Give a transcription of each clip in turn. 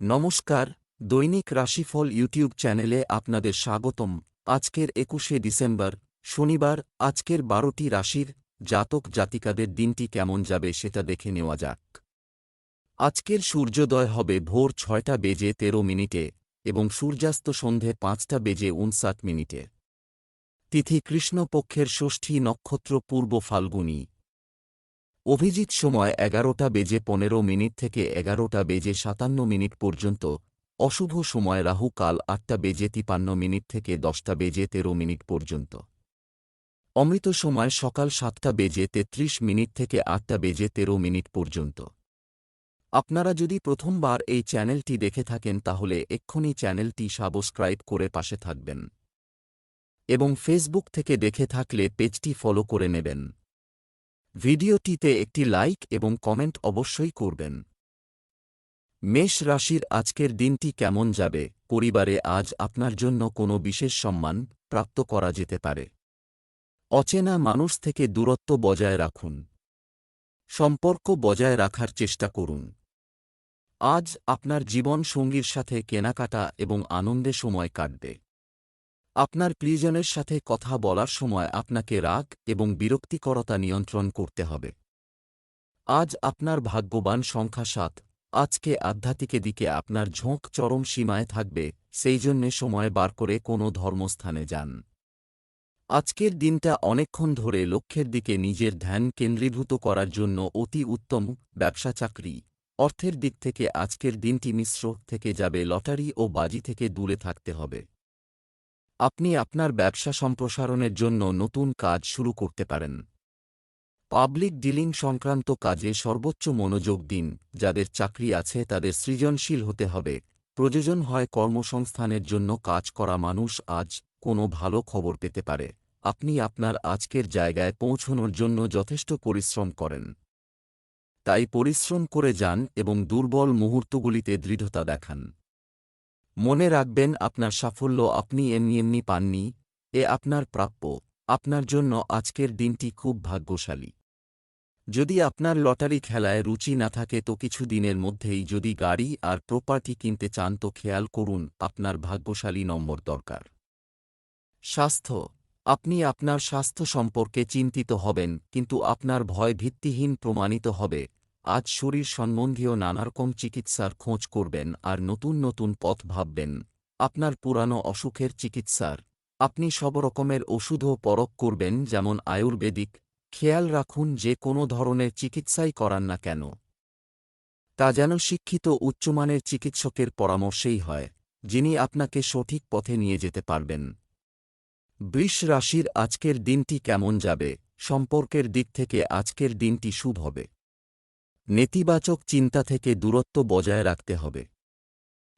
নমস্কার, দৈনিক রাশিফল ইউটিউব চ্যানেলে আপনাদের স্বাগতম। আজকের একুশে ডিসেম্বর, শনিবার, আজকের বারোটি রাশির জাতক জাতিকাদের দিনটি কেমন যাবে সেটা দেখে নেওয়া যাক। আজকের সূর্যোদয় হবে ভোর ছয়টা বেজে তেরো মিনিটে এবং সূর্যাস্ত সন্ধে পাঁচটা বেজে উনষাট মিনিটে। তিথি কৃষ্ণপক্ষের ষষ্ঠী নক্ষত্র পূর্ব ফাল্গুনী। অভিজিৎ সময় এগারোটা বেজে পনেরো মিনিট থেকে এগারোটা বেজে সাতান্ন মিনিট পর্যন্ত, অশুভ সময় রাহু কাল আটটা বেজে তিপান্ন মিনিট থেকে দশটা বেজে তেরো মিনিট পর্যন্ত। অমৃত সময় সকাল সাতটা বেজে তেত্রিশ মিনিট থেকে আটটা বেজে তেরো মিনিট পর্যন্ত। আপনারা যদি প্রথমবার এই চ্যানেলটি দেখে থাকেন তাহলে এক্ষুনি চ্যানেলটি সাবস্ক্রাইব করে পাশে থাকবেন। এবং ফেসবুক থেকে দেখে থাকলে পেজটি ফলো করে নেবেন। ভিডিওটিতে একটি লাইক এবং কমেন্ট অবশ্যই করবেন। মেষ রাশির আজকের দিনটি কেমন যাবে? পরিবারে আজ আপনার জন্য কোনো বিশেষ সম্মান প্রাপ্ত করা যেতে পারে। অচেনা মানুষ থেকে দূরত্ব বজায় রাখুন। সম্পর্ক বজায় রাখার চেষ্টা করুন। আজ আপনার জীবন সঙ্গীর সাথে কেনাকাটা এবং আনন্দে সময় কাটবে। আপনার প্রিয়জনের সাথে কথা বলার সময় আপনাকে রাগ এবং বিরক্তিকরতা নিয়ন্ত্রণ করতে হবে। আজ আপনার ভাগ্যবান সংখ্যা সাত। আজকে আধ্যাত্মিকে দিকে আপনার ঝোঁক চরম সীমায় থাকবে, সেই জন্যে সময় বার করে কোনো ধর্মস্থানে যান। আজকের দিনটা অনেকক্ষণ ধরে লক্ষ্যের দিকে নিজের ধ্যান কেন্দ্রীভূত করার জন্য অতি উত্তম ব্যবসা চাকরি। অর্থের দিক থেকে আজকের দিনটি মিশ্র থেকে যাবে, লটারি ও বাজি থেকে দূরে থাকতে হবে। আপনি আপনার ব্যবসা সম্প্রসারণের জন্য নতুন কাজ শুরু করতে পারেন। পাবলিক ডিলিং সংক্রান্ত কাজে সর্বোচ্চ মনোযোগ দিন, যাদের চাকরি আছে তাদের সৃজনশীল হতে হবে। প্রয়োজন হয় কর্মসংস্থানের জন্য কাজ করা মানুষ আজ কোনো ভালো খবর পেতে পারে। আপনি আপনার আজকের জায়গায় পৌঁছনোর জন্য যথেষ্ট পরিশ্রম করেন। তাই পরিশ্রম করে যান এবং দুর্বল মুহূর্তগুলিতে দৃঢ়তা দেখান। মনে রাখবেন, আপনার সাফল্য আপনি এমনি এমনি পাননি, এ আপনার প্রাপ্য। আপনার জন্য আজকের দিনটি খুব ভাগ্যশালী। যদি আপনার লটারি খেলায় রুচি না থাকে, তো কিছু দিনের মধ্যেই যদি গাড়ি আর প্রপার্টি কিনতে চান, তো খেয়াল করুন, আপনার ভাগ্যশালী নম্বর দরকার। স্বাস্থ্য। আপনি আপনার স্বাস্থ্য সম্পর্কে চিন্তিত হবেন, কিন্তু আপনার ভয় ভিত্তিহীন প্রমাণিত হবে। আজ শরীর সম্বন্ধীয় নানারকম চিকিৎসার খোঁজ করবেন আর নতুন নতুন পথ ভাববেন। আপনার পুরানো অসুখের চিকিৎসার। আপনি সব রকমের ওষুধও পরক করবেন যেমন আয়ুর্বেদিক। খেয়াল রাখুন যে কোনো ধরনের চিকিৎসাই করান না কেন। তা যেন শিক্ষিত উচ্চমানের চিকিৎসকের পরামর্শেই হয়, যিনি আপনাকে সঠিক পথে নিয়ে যেতে পারবেন। বৃষ রাশির আজকের দিনটি কেমন যাবে? সম্পর্কের দিক থেকে আজকের দিনটি শুভ হবে। নেতিবাচক চিন্তা থেকে দূরত্ব বজায় রাখতে হবে।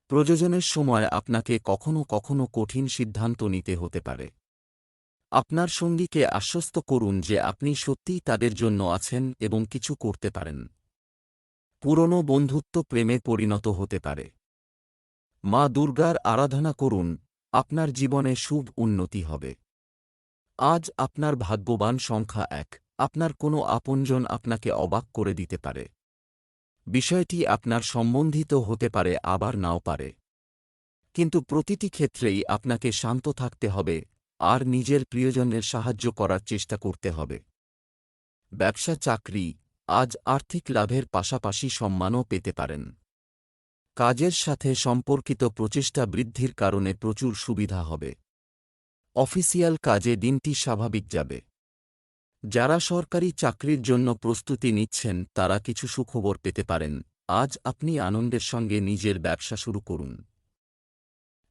প্রযোজনের সময় আপনাকে কখনো কখনো কঠিন সিদ্ধান্ত নিতে হতে পারে। আপনার সঙ্গীকে আশ্বস্ত করুন যে আপনি সত্যিই তাদের জন্য আছেন এবং কিছু করতে পারেন। পুরনো বন্ধুত্ব প্রেমে পরিণত হতে পারে। মা দুর্গার আরাধনা করুন, আপনার জীবনে শুভ উন্নতি হবে। আজ আপনার ভাগ্যবান সংখ্যা এক, আপনার কোনো আপনজন আপনাকে অবাক করে দিতে পারে। বিষয়টি আপনার সম্বন্ধিত হতে পারে, আবার নাও পারে। কিন্তু প্রতিটি ক্ষেত্রেই আপনাকে শান্ত থাকতে হবে, আর নিজের প্রিয়জনের সাহায্য করার চেষ্টা করতে হবে। ব্যবসা চাকরি, আজ আর্থিক লাভের পাশাপাশি সম্মানও পেতে পারেন। কাজের সাথে সম্পর্কিত প্রচেষ্টা বৃদ্ধির কারণে প্রচুর সুবিধা হবে। অফিসিয়াল কাজে দিনটি স্বাভাবিক যাবে। যারা সরকারি চাকরির জন্য প্রস্তুতি নিচ্ছেন, তারা কিছু সুখবর পেতে পারেন। আজ আপনি আনন্দের সঙ্গে নিজের ব্যবসা শুরু করুন।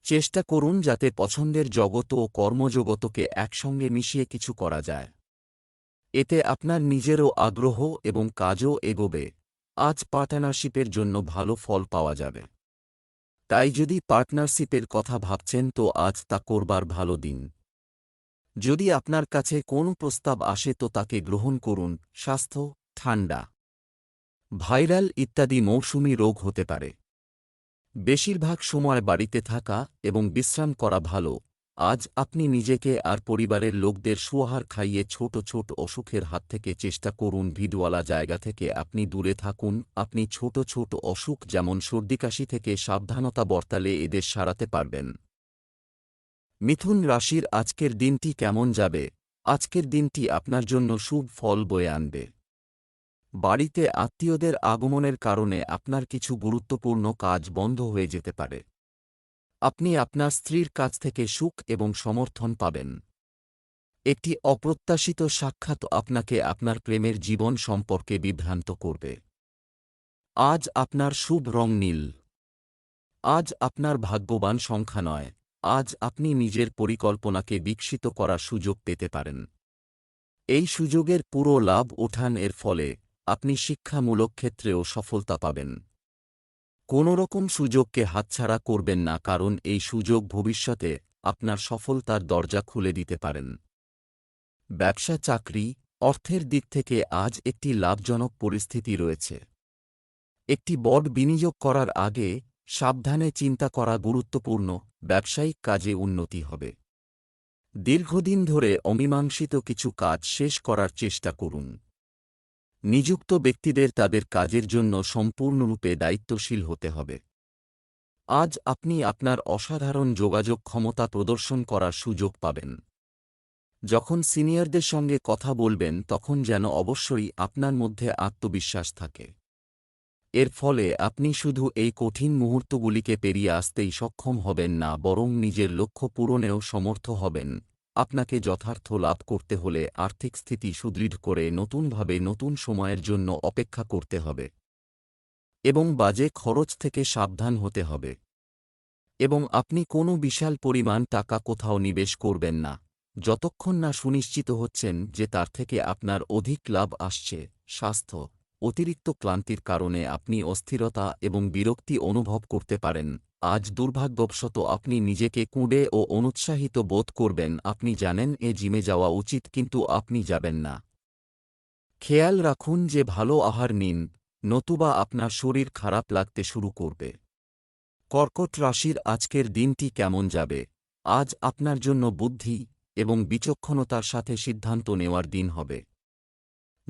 চেষ্টা করুন যাতে পছন্দের জগত ও কর্মজগতকে একসঙ্গে মিশিয়ে কিছু করা যায়। এতে আপনার নিজেরও আগ্রহ এবং কাজও এগোবে। আজ পার্টনারশিপের জন্য ভালো ফল পাওয়া যাবে। তাই যদি পার্টনারশিপের কথা ভাবছেন, তো আজ তা করবার ভালো দিন। যদি আপনার কাছে কোনো প্রস্তাব আসে তো তাকে গ্রহণ করুন, স্বাস্থ্য, ঠান্ডা, ভাইরাল ইত্যাদি মৌসুমি রোগ হতে পারে। বেশিরভাগ সময় বাড়িতে থাকা এবং বিশ্রাম করা ভালো। আজ আপনি নিজেকে আর পরিবারের লোকদের সুয়াহার খাইয়ে ছোট ছোট অসুখের হাত থেকে চেষ্টা করুন। ভিডওয়ালা জায়গা থেকে আপনি দূরে থাকুন। আপনি ছোট ছোট অসুখ যেমন সর্দিকাশি থেকে সাবধানতা বর্তালে এদের সারাতে পারবেন। মিথুন রাশির আজকের দিনটি কেমন যাবে? আজকের দিনটি আপনার জন্য শুভ ফল বয়ে আনবে। বাড়িতে আত্মীয়দের আগমনের কারণে আপনার কিছু গুরুত্বপূর্ণ কাজ বন্ধ হয়ে যেতে পারে। আপনি আপনার স্ত্রীর কাছ থেকে সুখ এবং সমর্থন পাবেন। একটি অপ্রত্যাশিত সাক্ষাৎ আপনাকে আপনার প্রেমের জীবন সম্পর্কে বিভ্রান্ত করবে। আজ আপনার শুভ রং নীল। আজ আপনার ভাগ্যবান সংখ্যা নয়। আজ আপনি নিজের পরিকল্পনাকে বিকশিত করার সুযোগ পেতে পারেন। এই সুযোগের পুরো লাভ ওঠান এর ফলে আপনি শিক্ষামূলক ক্ষেত্রেও সফলতা পাবেন। কোনো রকম সুযোগকে হাতছাড়া করবেন না কারণ এই সুযোগ ভবিষ্যতে আপনার সফলতার দরজা খুলে দিতে পারেন। ব্যবসা চাকরি অর্থের দিক থেকে আজ একটি লাভজনক পরিস্থিতি রয়েছে। একটি বড বিনিয়োগ করার আগে সাবধানে চিন্তা করা গুরুত্বপূর্ণ, ব্যবসায়িক কাজে উন্নতি হবে। দীর্ঘদিন ধরে অমীমাংসিত কিছু কাজ শেষ করার চেষ্টা করুন। নিযুক্ত ব্যক্তিদের তাদের কাজের জন্য সম্পূর্ণরূপে দায়িত্বশীল হতে হবে। আজ আপনি আপনার অসাধারণ যোগাযোগ ক্ষমতা প্রদর্শন করার সুযোগ পাবেন। যখন সিনিয়রদের সঙ্গে কথা বলবেন, তখন যেন অবশ্যই আপনার মধ্যে আত্মবিশ্বাস থাকে। এর ফলে আপনি শুধু এই কঠিন মুহূর্তগুলিকে পেরিয়ে আসতেই সক্ষম হবেন না, বরং নিজের লক্ষ্য পূরণেও সমর্থ হবেন। আপনাকে যথার্থ লাভ করতে হলে আর্থিক স্থিতি সুদৃঢ় করে নতুনভাবে নতুন সময়ের জন্য অপেক্ষা করতে হবে এবং বাজে খরচ থেকে সাবধান হতে হবে। এবং আপনি কোনো বিশাল পরিমাণ টাকা কোথাও নিবেশ করবেন না। যতক্ষণ না সুনিশ্চিত হচ্ছেন যে তার থেকে আপনার অধিক লাভ আসছে, স্বাস্থ্য অতিরিক্ত ক্লান্তির কারণে আপনি অস্থিরতা এবং বিরক্তি অনুভব করতে পারেন। আজ দুর্ভাগ্যবশত আপনি নিজেকে কুঁড়ে ও অনুৎসাহিত বোধ করবেন। আপনি জানেন, এ জিমে যাওয়া উচিত, কিন্তু আপনি যাবেন না। খেয়াল রাখুন যে ভালো আহার নিন। নতুবা আপনার শরীর খারাপ লাগতে শুরু করবে। কর্কট রাশির আজকের দিনটি কেমন যাবে? আজ আপনার জন্য বুদ্ধি এবং বিচক্ষণতার সাথে সিদ্ধান্ত নেওয়ার দিন হবে।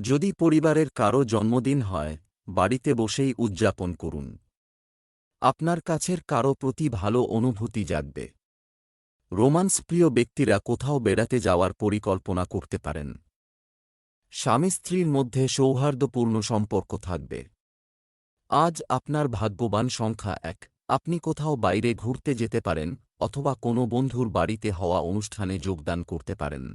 যদি পরিবারের কারও জন্মদিন হয়, বাড়িতে বসেই উদযাপন করুন। আপনার কাছের কারও প্রতি ভালো অনুভূতি জাগবে। রোমান্স প্রিয় ব্যক্তিরা কোথাও বেড়াতে যাওয়ার পরিকল্পনা করতে পারেন। স্বামী স্ত্রীর মধ্যে সৌহার্দ্যপূর্ণ সম্পর্ক থাকবে। আজ আপনার ভাগ্যবান সংখ্যা এক। আপনি কোথাও বাইরে ঘুরতে যেতে পারেন, অথবা কোনো বন্ধুর বাড়িতে হওয়া অনুষ্ঠানে যোগদান করতে পারেন।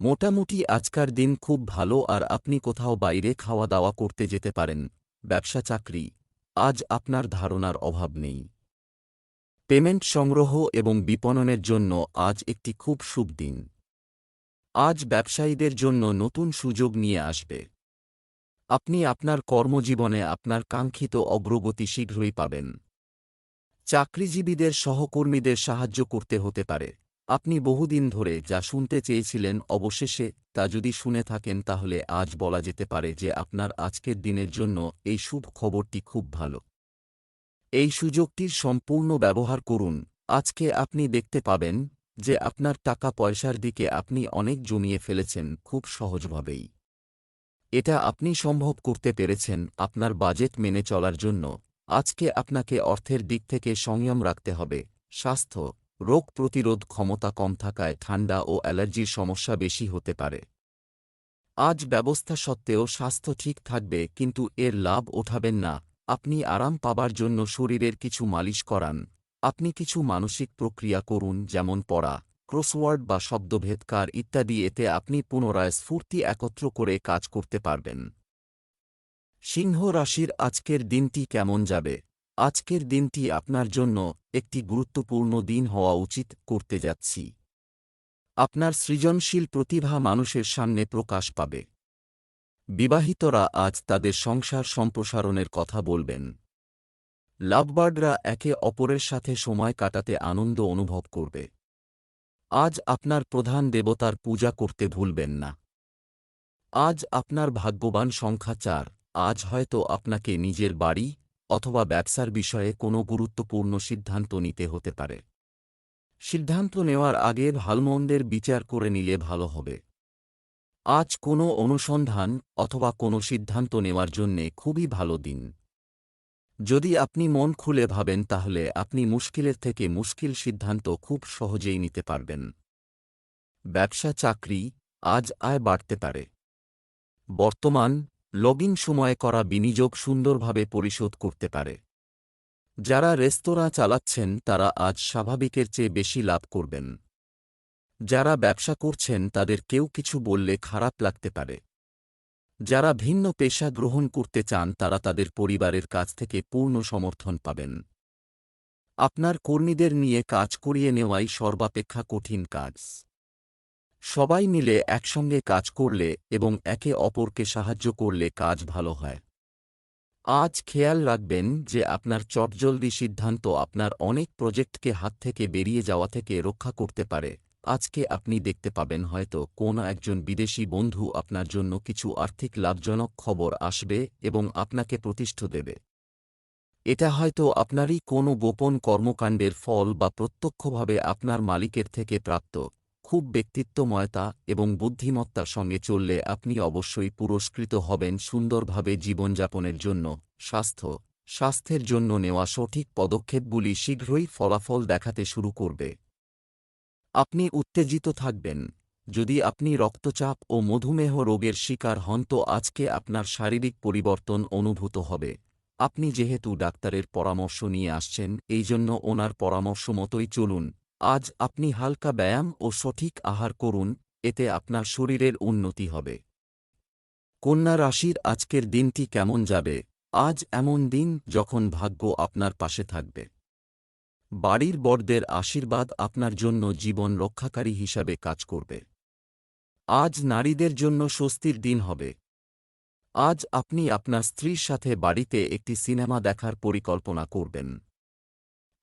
মোটামুটি আজকার দিন খুব ভালো আর আপনি কোথাও বাইরে খাওয়া দাওয়া করতে যেতে পারেন, ব্যবসা চাকরি। আজ আপনার ধারণার অভাব নেই। পেমেন্ট সংগ্রহ এবং বিপণনের জন্য আজ একটি খুব শুভ দিন। আজ ব্যবসায়ীদের জন্য নতুন সুযোগ নিয়ে আসবে। আপনি আপনার কর্মজীবনে আপনার কাঙ্ক্ষিত অগ্রগতি শীঘ্রই পাবেন। চাকরিজীবীদের সহকর্মীদের সাহায্য করতে হতে পারে। আপনি বহুদিন ধরে যা শুনতে চেয়েছিলেন অবশেষে তা যদি শুনে থাকেন তাহলে আজ বলা যেতে পারে যে আপনার আজকের দিনের জন্য এই শুভ খবরটি খুব ভালো। এই সুযোগটির সম্পূর্ণ ব্যবহার করুন। আজকে আপনি দেখতে পাবেন যে আপনার টাকা পয়সার দিকে আপনি অনেক জমিয়ে ফেলেছেন খুব সহজভাবেই। এটা আপনি সম্ভব করতে পেরেছেন আপনার বাজেট মেনে চলার জন্য। আজকে আপনাকে অর্থের দিক থেকে সংযম রাখতে হবে। স্বাস্থ্য রোগ প্রতিরোধ ক্ষমতা কম থাকায় ঠান্ডা ও অ্যালার্জির সমস্যা বেশি হতে পারে। আজ ব্যবস্থা সত্ত্বেও স্বাস্থ্য ঠিক থাকবে, কিন্তু এর লাভ ওঠাবেন না। আপনি আরাম পাবার জন্য শরীরের কিছু মালিশ করান। আপনি কিছু মানসিক প্রক্রিয়া করুন, যেমন পড়া, ক্রসওয়ার্ড বা শব্দভেদকার ইত্যাদি। এতে আপনি পুনরায় স্ফূর্তি একত্র করে কাজ করতে পারবেন। সিংহ রাশির আজকের দিনটি কেমন যাবে? আজকের দিনটি আপনার জন্য একটি গুরুত্বপূর্ণ দিন হওয়া উচিত করতে যাচ্ছি। আপনার সৃজনশীল প্রতিভা মানুষের সামনে প্রকাশ পাবে। বিবাহিতরা আজ তাদের সংসার সম্প্রসারণের কথা বলবেন। লাভবার্ডরা একে অপরের সাথে সময় কাটাতে আনন্দ অনুভব করবে। আজ আপনার প্রধান দেবতার পূজা করতে ভুলবেন না। আজ আপনার ভাগ্যবান সংখ্যা চার, আজ হয়তো আপনাকে নিজের বাড়ি অথবা ব্যবসার বিষয়ে কোনো গুরুত্বপূর্ণ সিদ্ধান্ত নিতে হতে পারে। সিদ্ধান্ত নেওয়ার আগে ভালমন্দের বিচার করে নিলে ভালো হবে। আজ কোনো অনুসন্ধান অথবা কোনো সিদ্ধান্ত নেওয়ার জন্যে খুবই ভালো দিন। যদি আপনি মন খুলে ভাবেন তাহলে আপনি মুশকিলের থেকে মুশকিল সিদ্ধান্ত খুব সহজেই নিতে পারবেন। ব্যবসা চাকরি আজ আয় বাড়তে পারে। বর্তমান লগইন সময়ে করা বিনিয়োগ সুন্দরভাবে পরিশোধ করতে পারে। যারা রেস্তোরাঁ চালাচ্ছেন, তারা আজ স্বাভাবিকের চেয়ে বেশি লাভ করবেন। যারা ব্যবসা করছেন, তাদের কেউ কিছু বললে খারাপ লাগতে পারে। যারা ভিন্ন পেশা গ্রহণ করতে চান, তারা তাদের পরিবারের কাছ থেকে পূর্ণ সমর্থন পাবেন। আপনার কর্মীদের নিয়ে কাজ করিয়ে নেওয়াই সর্বাপেক্ষা কঠিন কাজ। সবাই মিলে একসঙ্গে কাজ করলে এবং একে অপরকে সাহায্য করলে কাজ ভালো হয়। আজ খেয়াল রাখবেন যে আপনার চটজলদি সিদ্ধান্ত আপনার অনেক প্রজেক্টকে হাত থেকে বেরিয়ে যাওয়া থেকে রক্ষা করতে পারে। আজকে আপনি দেখতে পাবেন হয়তো কোন একজন বিদেশি বন্ধু আপনার জন্য কিছু আর্থিক লাভজনক খবর আসবে এবং আপনাকে প্রতিষ্ঠ দেবে। এটা হয়তো আপনারই কোনো গোপন কর্মকাণ্ডের ফল বা প্রত্যক্ষভাবে আপনার মালিকের থেকে প্রাপ্ত। খুব ব্যক্তিত্বময়তা এবং বুদ্ধিমত্তার সঙ্গে চললে আপনি অবশ্যই পুরস্কৃত হবেন সুন্দরভাবে জীবনযাপনের জন্য। স্বাস্থ্য স্বাস্থ্যের জন্য নেওয়া সঠিক পদক্ষেপগুলি শীঘ্রই ফলাফল দেখাতে শুরু করবে। আপনি উত্তেজিত থাকবেন। যদি আপনি রক্তচাপ ও মধুমেহ রোগের শিকার হন তো আজকে আপনার শারীরিক পরিবর্তন অনুভূত হবে। আপনি যেহেতু ডাক্তারের পরামর্শ নিয়ে আসছেন এই জন্য ওনার পরামর্শ মতোই চলুন। আজ আপনি হালকা ব্যায়াম ও সঠিক আহার করুন, এতে আপনার শরীরের উন্নতি হবে। কন্যা রাশির আজকের দিনটি কেমন যাবে? আজ এমন দিন যখন ভাগ্য আপনার পাশে থাকবে। বাড়ির বড়দের আশীর্বাদ আপনার জন্য জীবন রক্ষাকারী হিসাবে কাজ করবে। আজ নারীদের জন্য স্বস্তির দিন হবে। আজ আপনি আপনার স্ত্রীর সাথে বাড়িতে একটি সিনেমা দেখার পরিকল্পনা করবেন।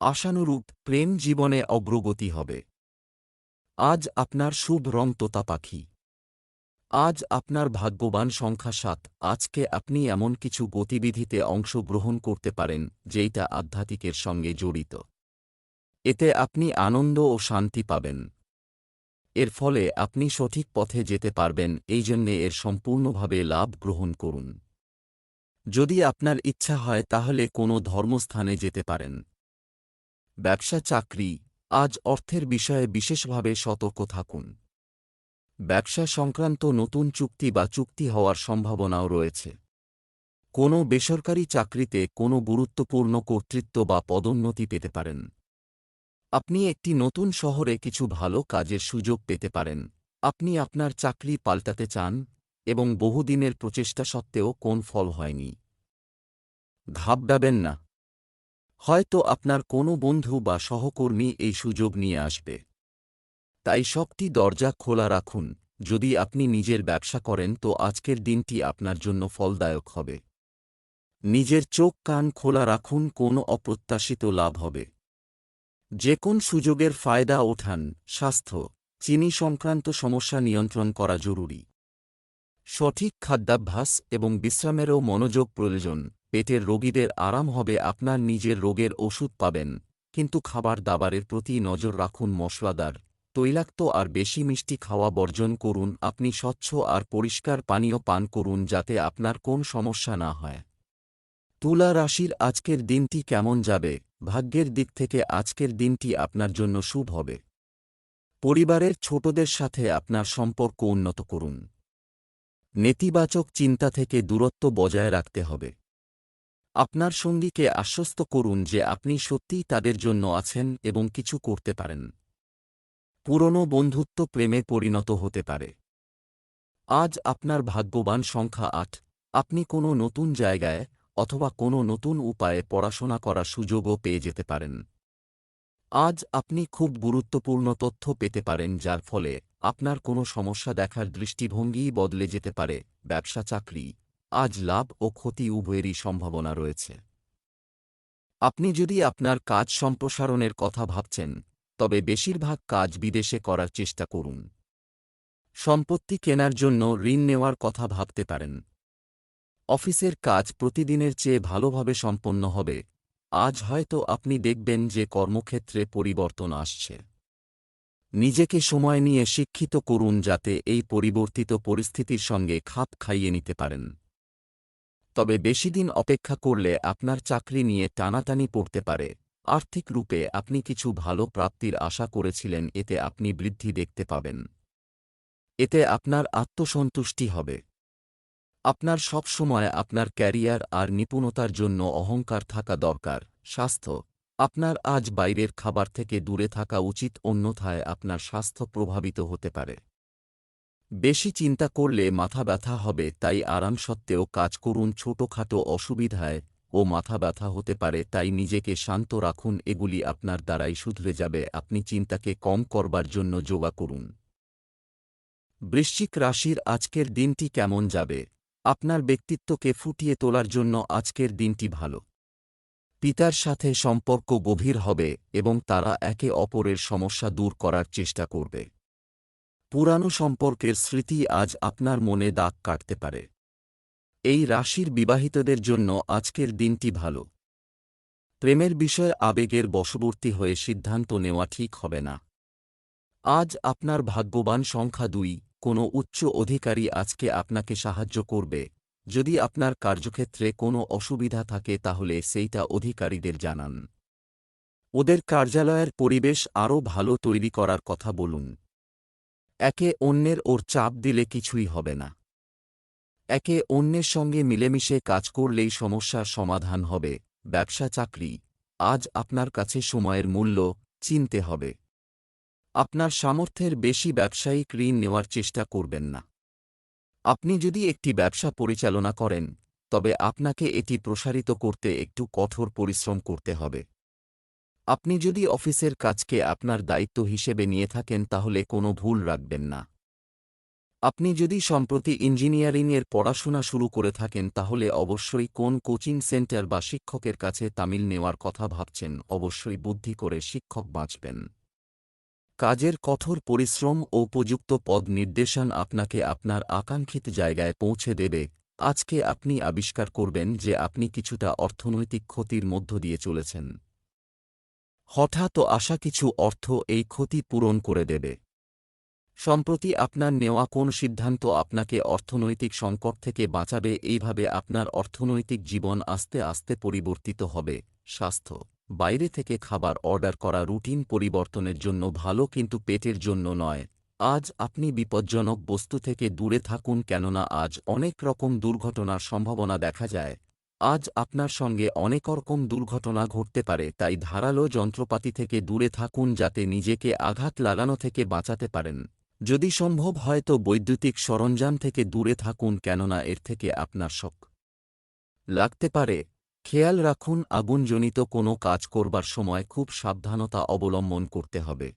আশানুরূপ প্রেম জীবনে অগ্রগতি হবে। আজ আপনার শুভ রং তোতা পাখি। আজ আপনার ভাগ্যবান সংখ্যা সাত। আজকে আপনি এমন কিছু গতিবিধিতে অংশগ্রহণ করতে পারেন, যেইটা আধ্যাত্মিকের সঙ্গে জড়িত। এতে আপনি আনন্দ ও শান্তি পাবেন। এর ফলে আপনি সঠিক পথে যেতে পারবেন এই জন্যে এর সম্পূর্ণভাবে লাভ গ্রহণ করুন। যদি আপনার ইচ্ছা হয়, তাহলে কোনো ধর্মস্থানে যেতে পারেন। ব্যবসা চাকরি, আজ অর্থের বিষয়ে বিশেষভাবে সতর্ক থাকুন। ব্যবসা সংক্রান্ত নতুন চুক্তি বা চুক্তি হওয়ার সম্ভাবনাও রয়েছে। কোনো বেসরকারি চাকরিতে কোনো গুরুত্বপূর্ণ কর্তৃত্ব বা পদোন্নতি পেতে পারেন। আপনি একটি নতুন শহরে কিছু ভালো কাজের সুযোগ পেতে পারেন। আপনি আপনার চাকরি পাল্টাতে চান এবং বহুদিনের প্রচেষ্টা সত্ত্বেও কোন ফল হয়নি। ঘাবড়াবেন না। হয়তো আপনার কোনো বন্ধু বা সহকর্মী এই সুযোগ নিয়ে আসবে। তাই সবটি দরজা খোলা রাখুন। যদি আপনি নিজের ব্যবসা করেন, তো আজকের দিনটি আপনার জন্য ফলদায়ক হবে। নিজের চোখ কান খোলা রাখুন, কোনো অপ্রত্যাশিত লাভ হবে। যে কোন সুযোগের ফায়দা ওঠান। স্বাস্থ্য, চিনি সংক্রান্ত সমস্যা নিয়ন্ত্রণ করা জরুরি। সঠিক খাদ্যাভ্যাস এবং বিশ্রামেরও মনোযোগ প্রয়োজন। পেটের রোগীদের আরাম হবে, আপনার নিজের রোগের ওষুধ পাবেন। কিন্তু খাবার দাবারের প্রতি নজর রাখুন মশলাদার। তৈলাক্ত আর বেশি মিষ্টি খাওয়া বর্জন করুন, আপনি স্বচ্ছ আর পরিষ্কার পানীয় পান করুন যাতে আপনার কোন সমস্যা না হয়। তুলা রাশির আজকের দিনটি কেমন যাবে? ভাগ্যের দিক থেকে আজকের দিনটি আপনার জন্য শুভ হবে। পরিবারের ছোটদের সাথে আপনার সম্পর্ক উন্নত করুন। নেতিবাচক চিন্তা থেকে দূরত্ব বজায় রাখতে হবে। আপনার সঙ্গীকে আশ্বস্ত করুন যে আপনি সত্যিই তাদের জন্য আছেন এবং কিছু করতে পারেন। পুরনো বন্ধুত্ব প্রেমে পরিণত হতে পারে। আজ আপনার ভাগ্যবান সংখ্যা আট। আপনি কোনো নতুন জায়গায় অথবা কোনো নতুন উপায়ে পড়াশোনা করার সুযোগও পেয়ে যেতে পারেন। আজ আপনি খুব গুরুত্বপূর্ণ তথ্য পেতে পারেন যার ফলে আপনার কোনো সমস্যা দেখার দৃষ্টিভঙ্গিই বদলে যেতে পারে, ব্যবসা, চাকরি। আজ লাভ ও ক্ষতি উভয়েরই সম্ভাবনা রয়েছে। আপনি যদি আপনার কাজ সম্প্রসারণের কথা ভাবছেন, তবে বেশিরভাগ কাজ বিদেশে করার চেষ্টা করুন। সম্পত্তি কেনার জন্য ঋণ নেওয়ার কথা ভাবতে পারেন। অফিসের কাজ প্রতিদিনের চেয়ে ভালোভাবে সম্পন্ন হবে। আজ হয়তো আপনি দেখবেন যে কর্মক্ষেত্রে পরিবর্তন আসছে। নিজেকে সময় নিয়ে শিক্ষিত করুন যাতে এই পরিবর্তিত পরিস্থিতির সঙ্গে খাপ খাইয়ে নিতে পারেন। তবে বেশি দিন অপেক্ষা করলে আপনার চাকরি নিয়ে টানাটানি পড়তে পারে। আর্থিক রূপে আপনি কিছু ভালো প্রাপ্তির আশা করেছিলেন, এতে আপনি বৃদ্ধি দেখতে পাবেন। এতে আপনার আত্মসন্তুষ্টি হবে। আপনার সব সময় আপনার ক্যারিয়ার আর নিপুণতার জন্য অহংকার থাকা দরকার। স্বাস্থ্য। আপনার আজ বাইরের খাবার থেকে দূরে থাকা উচিত, অন্যথায় আপনার স্বাস্থ্য প্রভাবিত হতে পারে। বেশি চিন্তা করলে মাথা ব্যথা হবে, তাই আরাম সত্ত্বেও কাজ করুন। ছোটখাটো অসুবিধায় ও মাথা ব্যথা হতে পারে, তাই নিজেকে শান্ত রাখুন। এগুলি আপনার দ্বারাই শুধরে যাবে। আপনি চিন্তাকে কম করবার জন্য যোগা করুন। বৃশ্চিক রাশির আজকের দিনটি কেমন যাবে? আপনার ব্যক্তিত্বকে ফুটিয়ে তোলার জন্য আজকের দিনটি ভালো। পিতার সাথে সম্পর্ক গভীর হবে এবং তারা একে অপরের সমস্যা দূর করার চেষ্টা করবে। পুরানো সম্পর্কের স্মৃতি আজ আপনার মনে দাগ কাটতে পারে। এই রাশির বিবাহিতদের জন্য আজকের দিনটি ভালো। প্রেমের বিষয়ে আবেগের বশবর্তী হয়ে সিদ্ধান্ত নেওয়া ঠিক হবে না। আজ আপনার ভাগ্যবান সংখ্যা দুই, কোনো উচ্চ অধিকারী আজকে আপনাকে সাহায্য করবে। যদি আপনার কার্যক্ষেত্রে কোনো অসুবিধা থাকে তাহলে সেইটা অধিকারীদের জানান। ওদের কার্যালয়ের পরিবেশ আরও ভালো তৈরি করার কথা বলুন। একে অন্যের ওর চাপ দিলে কিছুই হবে না। একে অন্যের সঙ্গে মিলেমিশে কাজ করলেই সমস্যার সমাধান হবে, ব্যবসা চাকরি, আজ আপনার কাছে সময়ের মূল্য, চিনতে হবে। আপনার সামর্থ্যের বেশি ব্যবসায়িক ঋণ নেওয়ার চেষ্টা করবেন না। আপনি যদি একটি ব্যবসা পরিচালনা করেন, তবে আপনাকে এটি প্রসারিত করতে একটু কঠোর পরিশ্রম করতে হবে। আপনি যদি অফিসের কাজকে আপনার দায়িত্ব হিসেবে নিয়ে থাকেন তাহলে কোনো ভুল রাখবেন না। আপনি যদি সম্প্রতি ইঞ্জিনিয়ারিংয়ের পড়াশোনা শুরু করে থাকেন তাহলে অবশ্যই কোন কোচিং সেন্টার বা শিক্ষকের কাছে তামিল নেওয়ার কথা ভাবছেন, অবশ্যই বুদ্ধি করে শিক্ষক বাঁচবেন। কাজের কঠোর পরিশ্রম ও উপযুক্ত পদ নির্দেশন আপনাকে আপনার আকাঙ্ক্ষিত জায়গায় পৌঁছে দেবে। আজকে আপনি আবিষ্কার করবেন যে আপনি কিছুটা অর্থনৈতিক ক্ষতির মধ্য দিয়ে চলেছেন। হঠাৎ আশা কিছু অর্থ এই ক্ষতি পূরণ করে দেবে। সম্প্রতি আপনার নেওয়া কোন সিদ্ধান্ত আপনাকে অর্থনৈতিক সংকট থেকে বাঁচাবে, এইভাবে আপনার অর্থনৈতিক জীবন আস্তে আস্তে পরিবর্তিত হবে। স্বাস্থ্য। বাইরে থেকে খাবার অর্ডার করা রুটিন পরিবর্তনের জন্য ভালো কিন্তু পেটের জন্য নয়। আজ আপনি বিপজ্জনক বস্তু থেকে দূরে থাকুন কেননা আজ অনেক রকম দুর্ঘটনার সম্ভাবনা দেখা যায়। আজ আপনার সঙ্গে অনেক রকম দুর্ঘটনা ঘটতে পারে, তাই ধারালো যন্ত্রপাতি থেকে দূরে থাকুন যাতে নিজেকে আঘাত লাগানো থেকে বাঁচাতে পারেন। যদি সম্ভব হয় তো বৈদ্যুতিক সরঞ্জাম থেকে দূরে থাকুন কেননা এর থেকে আপনার শখ লাগতে পারে। খেয়াল রাখুন, আগুনজনিত কোনো কাজ করবার সময় খুব সাবধানতা অবলম্বন করতে হবে।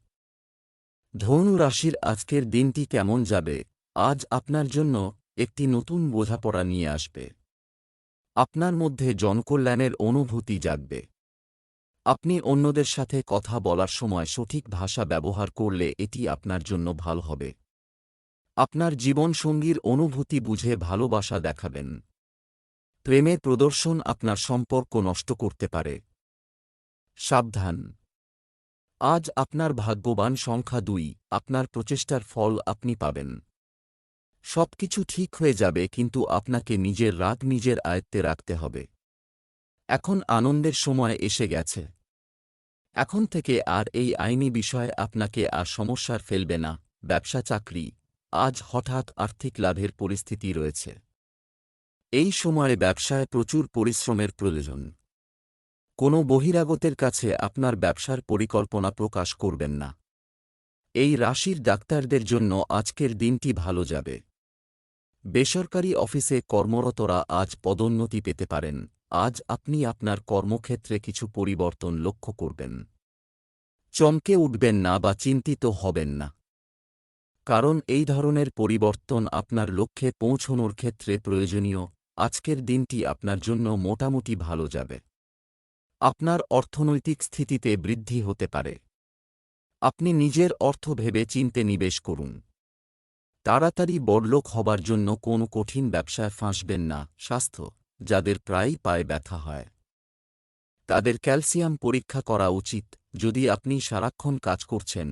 ধনু রাশির আজকের দিনটি কেমন যাবে? আজ আপনার জন্য একটি নতুন বোঝাপড়া নিয়ে আসবে। আপনার মধ্যে জনকল্যাণের অনুভূতি জাগবে। আপনি অন্যদের সাথে কথা বলার সময় সঠিক ভাষা ব্যবহার করলে এটি আপনার জন্য ভালো হবে। আপনার জীবনসঙ্গীর অনুভূতি বুঝে ভালোবাসা দেখাবেন। প্রেমের প্রদর্শন আপনার সম্পর্ক নষ্ট করতে পারে। সাবধান। আজ আপনার ভাগ্যবান সংখ্যা দুই, আপনার প্রচেষ্টার ফল আপনি পাবেন। সবকিছু ঠিক হয়ে যাবে, কিন্তু আপনাকে নিজের রাগ নিজের আয়ত্তে রাখতে হবে। এখন আনন্দের সময় এসে গেছে। এখন থেকে আর এই আইনি বিষয় আপনাকে আর সমস্যার ফেলবে না। ব্যবসা, চাকরি, আজ হঠাৎ আর্থিক লাভের পরিস্থিতি রয়েছে। এই সময়ে ব্যবসায় প্রচুর পরিশ্রমের প্রয়োজন। কোনো বহিরাগতের কাছে আপনার ব্যবসার পরিকল্পনা প্রকাশ করবেন না। এই রাশির ডাক্তারদের জন্য আজকের দিনটি ভালো যাবে। বেসরকারি অফিসে কর্মরতরা আজ পদোন্নতি পেতে পারেন। আজ আপনি আপনার কর্মক্ষেত্রে কিছু পরিবর্তন লক্ষ্য করবেন। চমকে উঠবেন না বা চিন্তিত হবেন না। কারণ এই ধরনের পরিবর্তন আপনার লক্ষ্যে পৌঁছনোর ক্ষেত্রে প্রয়োজনীয়। আজকের দিনটি আপনার জন্য মোটামুটি ভালো যাবে। আপনার অর্থনৈতিক স্থিতিতে বৃদ্ধি হতে পারে। আপনি নিজের অর্থ ভেবে চিনতে নিবেশ করুন। তাড়াতাড়ি বড়লোক হবার জন্য কোনো কঠিন ব্যবসায় ফাঁসবেন না, স্বাস্থ্য, যাদের প্রায়ই পায়ে ব্যথা হয়। তাদের ক্যালসিয়াম পরীক্ষা করা উচিত, যদি আপনি সারাক্ষণ কাজ করছেন।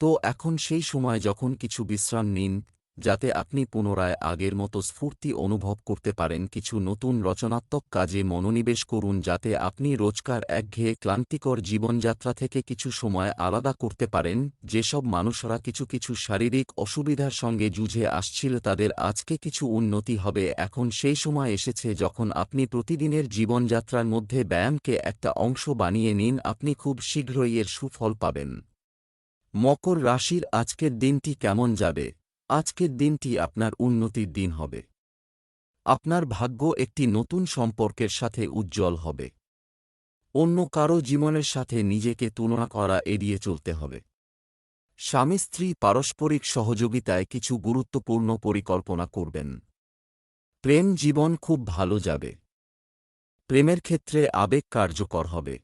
তো এখন সেই সময় যখন কিছু বিশ্রাম নিন যাতে আপনি পুনরায় আগের মতো স্ফূর্তি অনুভব করতে পারেন কিছু নতুন রচনাত্মক কাজে মনোনিবেশ করুন যাতে আপনি রোজকার একঘেয়ে ক্লান্তিকর জীবনযাত্রা থেকে কিছু সময় আলাদা করতে পারেন। যেসব মানুষরা কিছু কিছু শারীরিক অসুবিধার সঙ্গে যুঝে আসছিল তাদের আজকে কিছু উন্নতি হবে। এখন সেই সময় এসেছে যখন আপনি প্রতিদিনের জীবনযাত্রার মধ্যে ব্যায়ামকে একটা অংশ বানিয়ে নিন, আপনি খুব শীঘ্রই এর সুফল পাবেন। মকর রাশির আজকের দিনটি কেমন যাবে? আজকের দিনটি আপনার উন্নতির দিন হবে। আপনার ভাগ্য একটি নতুন সম্পর্কের সাথে উজ্জ্বল হবে। অন্য কারও জীবনের সাথে নিজেকে তুলনা করা এড়িয়ে চলতে হবে। স্বামী স্ত্রী পারস্পরিক সহযোগিতায় কিছু গুরুত্বপূর্ণ পরিকল্পনা করবেন। প্রেম জীবন খুব ভালো যাবে। প্রেমের ক্ষেত্রে আবেগ কার্যকর হবে।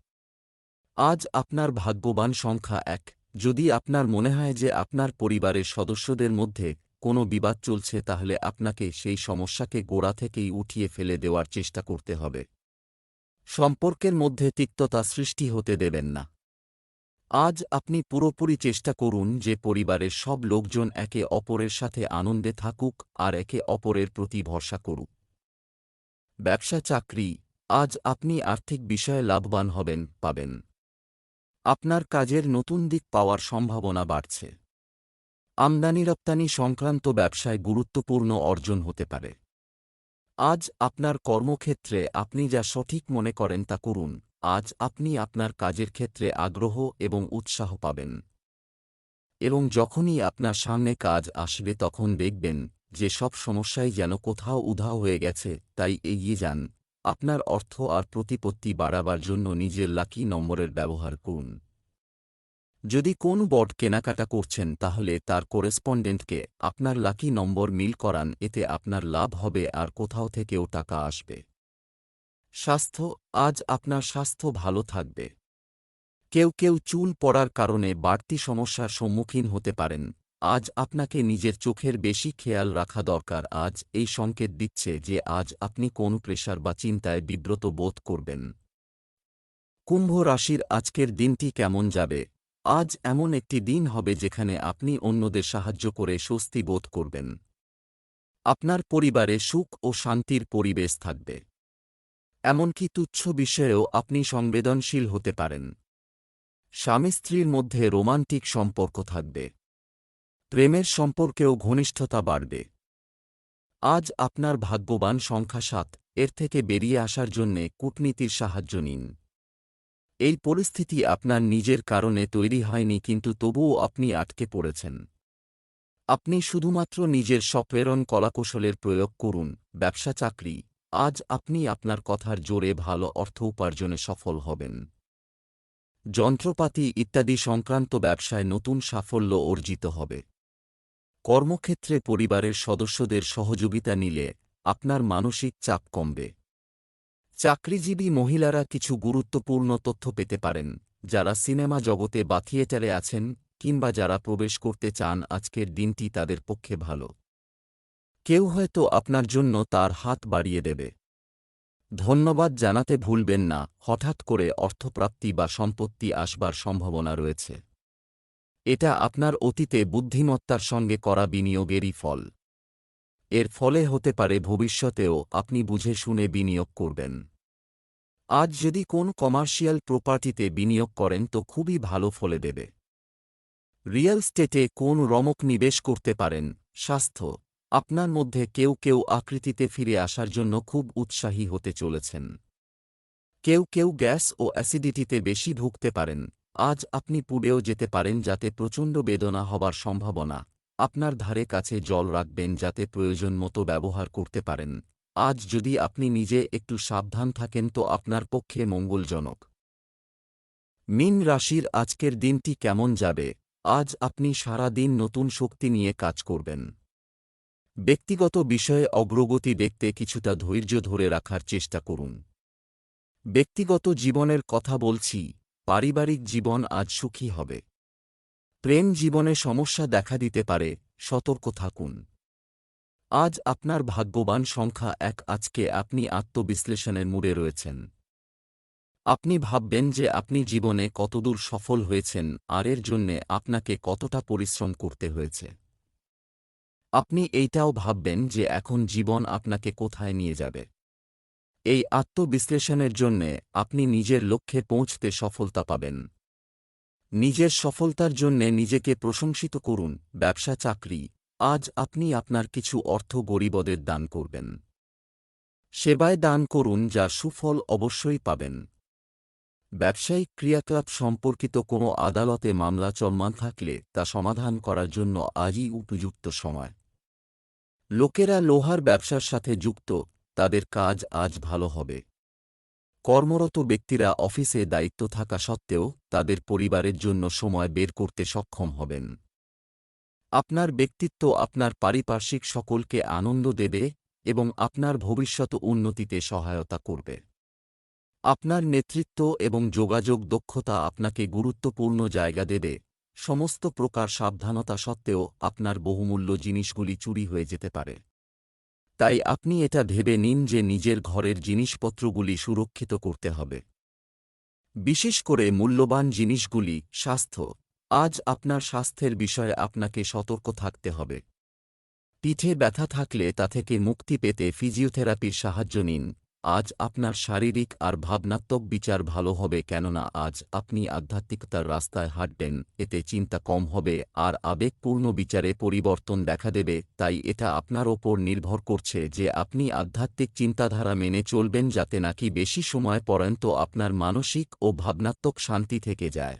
আজ আপনার ভাগ্যবান সংখ্যা এক। যদি আপনার মনে হয় যে আপনার পরিবারের সদস্যদের মধ্যে কোনো বিবাদ চলছে, তাহলে আপনাকে সেই সমস্যাকে গোড়া থেকেই উঠিয়ে ফেলে দেওয়ার চেষ্টা করতে হবে। সম্পর্কের মধ্যে তিক্ততা সৃষ্টি হতে দেবেন না। আজ আপনি পুরোপুরি চেষ্টা করুন যে পরিবারের সব লোকজন একে অপরের সাথে আনন্দে থাকুক আর একে অপরের প্রতি ভরসা করুক। ব্যবসা চাকরি আজ আপনি আর্থিক বিষয়ে লাভবান হবেন, পাবেন। আপনার কাজের নতুন দিক পাওয়ার সম্ভাবনা বাড়ছে। আমদানি রপ্তানি সংক্রান্ত ব্যবসায় গুরুত্বপূর্ণ অর্জন হতে পারে। আজ আপনার কর্মক্ষেত্রে আপনি যা সঠিক মনে করেন তা করুন। আজ আপনি আপনার কাজের ক্ষেত্রে আগ্রহ এবং উৎসাহ পাবেন। এবং যখনই আপনার সামনে কাজ আসবে তখন দেখবেন যে সব সমস্যাই যেন কোথাও উধাও হয়ে গেছে, তাই এগিয়ে যান। আপনার অর্থ আর প্রতিপত্তি বাড়াবার জন্য নিজের লাকি নম্বরের ব্যবহার করুন। যদি কোন বট কেনাকাটা করছেন, তাহলে তার কোরেসপন্ডেন্টকে আপনার লাকি নম্বর মিল করান, এতে আপনার লাভ হবে আর কোথাও থেকেও টাকা আসবে। স্বাস্থ্য, আজ আপনার স্বাস্থ্য ভালো থাকবে। কেউ কেউ চুল পড়ার কারণে বাড়তি সমস্যার সম্মুখীন হতে পারেন। আজ আপনাকে নিজের চোখের বেশি খেয়াল রাখা দরকার। আজ এই সংকেত দিচ্ছে যে আজ আপনি কোন প্রেশার বা চিন্তায় বিব্রত বোধ করবেন। কুম্ভ রাশির আজকের দিনটি কেমন যাবে? আজ এমন একটি দিন হবে যেখানে আপনি অন্যদের সাহায্য করে স্বস্তি বোধ করবেন। আপনার পরিবারে সুখ ও শান্তির পরিবেশ থাকবে। এমনকি তুচ্ছ বিষয়েও আপনি সংবেদনশীল হতে পারেন। স্বামী স্ত্রীর মধ্যে রোমান্টিক সম্পর্ক থাকবে। প্রেমের সম্পর্কেও ঘনিষ্ঠতা বাড়বে। আজ আপনার ভাগ্যবান সংখ্যা সাত, এর থেকে বেরিয়ে আসার জন্যে কূটনীতির সাহায্য নিন। এই পরিস্থিতি আপনার নিজের কারণে তৈরি হয়নি কিন্তু তবুও আপনি আটকে পড়েছেন। আপনি শুধুমাত্র নিজের স্বপ্রেরণ কলাকৌশলের প্রয়োগ করুন, ব্যবসা, চাকরি। আজ আপনি আপনার কথার জোরে ভালো অর্থ উপার্জনে সফল হবেন। যন্ত্রপাতি ইত্যাদি সংক্রান্ত ব্যবসায় নতুন সাফল্য অর্জিত হবে। কর্মক্ষেত্রে পরিবারের সদস্যদের সহযোগিতা নিলে আপনার মানসিক চাপ কমবে। চাকরিজীবী মহিলারা কিছু গুরুত্বপূর্ণ তথ্য পেতে পারেন, যারা সিনেমা জগতে বা থিয়েটারে আছেন কিংবা যারা প্রবেশ করতে চান আজকের দিনটি তাদের পক্ষে ভালো। কেউ হয়তো আপনার জন্য তার হাত বাড়িয়ে দেবে। ধন্যবাদ জানাতে ভুলবেন না, হঠাৎ করে অর্থপ্রাপ্তি বা সম্পত্তি আসবার সম্ভাবনা রয়েছে। এটা আপনার অতীতে বুদ্ধিমত্তার সঙ্গে করা বিনিয়োগেরই ফল। এর ফলে হতে পারে ভবিষ্যতেও আপনি বুঝে শুনে বিনিয়োগ করবেন। আজ যদি কোন কমার্শিয়াল প্রপার্টিতে বিনিয়োগ করেন তো খুবই ভালো ফলে দেবে। রিয়েল স্টেটে কোন রমক নিবেশ করতে পারেন, স্বাস্থ্য, আপনার মধ্যে কেউ কেউ আকৃতিতে ফিরে আসার জন্য খুব উৎসাহী হতে চলেছেন। কেউ কেউ গ্যাস ও অ্যাসিডিটিতে বেশি ভুগতে পারেন আজ আপনি পুড়েও যেতে পারেন যাতে প্রচণ্ড বেদনা হবার সম্ভাবনা আপনার ধারে কাছে জল রাখবেন যাতে প্রয়োজন মতো ব্যবহার করতে পারেন। আজ যদি আপনি নিজে একটু সাবধান থাকেন তো আপনার পক্ষে মঙ্গলজনক। মিন রাশির আজকের দিনটি কেমন যাবে? আজ আপনি সারা দিন নতুন শক্তি নিয়ে কাজ করবেন। ব্যক্তিগত বিষয়ে অগ্রগতি দেখতে কিছুটা ধৈর্য ধরে রাখার চেষ্টা করুন। ব্যক্তিগত জীবনের কথা বলছি। পারিবারিক জীবন আজ সুখী হবে। প্রেম জীবনে সমস্যা দেখা দিতে পারে, সতর্ক থাকুন। আজ আপনার ভাগ্যবান সংখ্যা এক, আজকে আপনি আত্মবিশ্লেষণের মুড়ে রয়েছেন। আপনি ভাববেন যে আপনি জীবনে কতদূর সফল হয়েছেন, আর এর জন্যে আপনাকে কতটা পরিশ্রম করতে হয়েছে। আপনি এইটাও ভাববেন যে এখন জীবন আপনাকে কোথায় নিয়ে যাবে। এই আত্মবিশ্লেষণের জন্যে আপনি নিজের লক্ষ্যে পৌঁছতে সফলতা পাবেন। নিজের সফলতার জন্যে নিজেকে প্রশংসিত করুন, ব্যবসা, চাকরি। আজ আপনি আপনার কিছু অর্থ গরিবদের দান করবেন। সেবায় দান করুন যা সুফল অবশ্যই পাবেন। ব্যবসায়িক ক্রিয়াকলাপ সম্পর্কিত কোনো আদালতে মামলা চলমান থাকলে তা সমাধান করার জন্য আজই উপযুক্ত সময়। লোকেরা লোহার ব্যবসার সাথে যুক্ত তাদের কাজ আজ ভালো হবে। কর্মরত ব্যক্তিরা অফিসে দায়িত্ব থাকা সত্ত্বেও তাদের পরিবারের জন্য সময় বের করতে সক্ষম হবেন। আপনার ব্যক্তিত্ব আপনার পারিপার্শ্বিক সকলকে আনন্দ দেবে এবং আপনার ভবিষ্যৎ উন্নতিতে সহায়তা করবে। আপনার নেতৃত্ব এবং যোগাযোগ দক্ষতা আপনাকে গুরুত্বপূর্ণ জায়গা দেবে। সমস্ত প্রকার সাবধানতা সত্ত্বেও আপনার বহুমূল্য জিনিসগুলি চুরি হয়ে যেতে পারে। তাই আপনি এটা ভেবে নিন যে নিজের ঘরের জিনিসপত্রগুলি সুরক্ষিত করতে হবে। বিশেষ করে মূল্যবান জিনিসগুলি, স্বাস্থ্য, আজ আপনার স্বাস্থ্যের বিষয়ে আপনাকে সতর্ক থাকতে হবে। পিঠে ব্যথা থাকলে তা থেকে মুক্তি পেতে ফিজিওথেরাপির সাহায্য নিন। আজ আপনার শারীরিক আর ভাবনাত্মক বিচার ভালো হবে কেননা আজ আপনি আধ্যাত্মিকতার রাস্তায় হাঁটবেন, এতে চিন্তা কম হবে আর আবেগপূর্ণ বিচারে পরিবর্তন দেখা দেবে, তাই এটা আপনার ওপর নির্ভর করছে যে আপনি আধ্যাত্মিক চিন্তাধারা মেনে চলবেন যাতে নাকি বেশি সময় পর্যন্ত আপনার মানসিক ও ভাবনাত্মক শান্তি থেকে যায়।